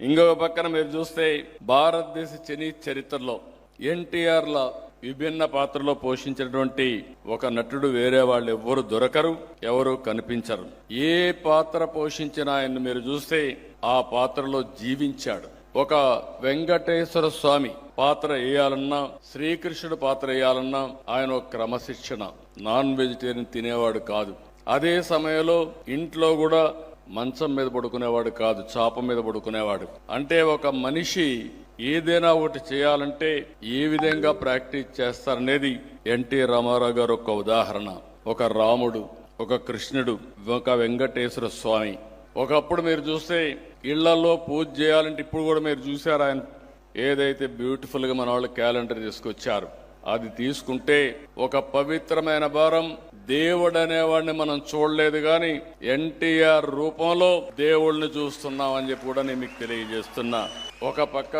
ఇంకొక పక్కన మీరు చూస్తే భారతదేశ చని చరిత్రలో ఎన్టీఆర్ ల విభిన్న పాత్రలో పోషించినటువంటి ఒక నటుడు వేరే వాళ్ళు ఎవ్వరు దొరకరు ఎవరు కనిపించరు. ఏ పాత్ర పోషించిన ఆయన్ని మీరు చూస్తే ఆ పాత్రలో జీవించాడు. ఒక వెంకటేశ్వర స్వామి పాత్ర వేయాలన్నా శ్రీకృష్ణుడు పాత్ర వేయాలన్నా ఆయన ఒక క్రమశిక్షణ. నాన్ వెజిటేరియన్ తినేవాడు కాదు. అదే సమయంలో ఇంట్లో కూడా మంచం మీద పడుకునేవాడు కాదు చాప మీద పడుకునేవాడు. అంటే ఒక మనిషి ఏదైనా ఒకటి చేయాలంటే ఏ విధంగా ప్రాక్టీస్ చేస్తారనేది ఎన్టీ రామారావు గారు ఒక ఉదాహరణ. ఒక రాముడు ఒక కృష్ణుడు ఒక వెంకటేశ్వర స్వామి. ఒకప్పుడు మీరు చూస్తే ఇళ్ళలో పూజ చేయాలంటే ఇప్పుడు కూడా మీరు చూసారు ఆయన ఏదైతే బ్యూటిఫుల్గా మన వాళ్ళు క్యాలెండర్ తీసుకొచ్చారు. అది తీసుకుంటే ఒక పవిత్రమైన భారం దేవుడు అనేవాడిని మనం చూడలేదు కానీ ఎన్టీఆర్ రూపంలో దేవుడిని చూస్తున్నాం అని చెప్పి కూడా నేను మీకు తెలియజేస్తున్నా. ఒక పక్క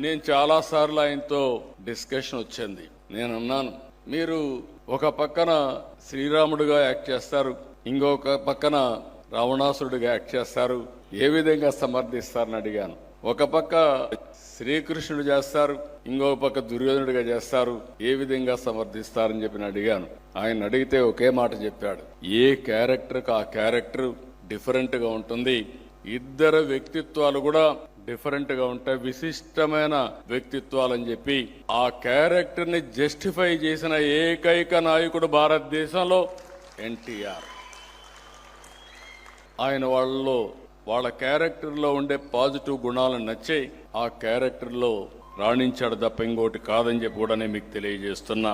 నేను చాలా సార్లు ఆయనతో డిస్కషన్ వచ్చింది. నేను అన్నాను మీరు ఒక పక్కన శ్రీరాముడుగా యాక్ట్ చేస్తారు ఇంకొక పక్కన రావణాసురుడిగా యాక్ట్ చేస్తారు ఏ విధంగా సమర్థిస్తారని అడిగాను. ఒక పక్క శ్రీకృష్ణుడు చేస్తారు ఇంకొక పక్క దుర్యోధనుడిగా చేస్తారు ఏ విధంగా సమర్థిస్తారని చెప్పి అడిగాను. ఆయన అడిగితే ఒకే మాట చెప్పాడు. ఏ క్యారెక్టర్కి ఆ క్యారెక్టర్ డిఫరెంట్గా ఉంటుంది? ఇద్దరు వ్యక్తిత్వాలు కూడా డిఫరెంట్గా ఉంటాయి విశిష్టమైన వ్యక్తిత్వాలు అని చెప్పి. ఆ క్యారెక్టర్ని జస్టిఫై చేసిన ఏకైక నాయకుడు భారతదేశంలో ఎన్టీఆర్. ఆయన వాళ్ళలో వాళ్ళ క్యారెక్టర్లో ఉండే పాజిటివ్ గుణాలను నచ్చి ఆ క్యారెక్టర్లో రాణించాడు తప్ప ఇంకోటి కాదని చెప్పి కూడా నేను మీకు తెలియజేస్తున్నా.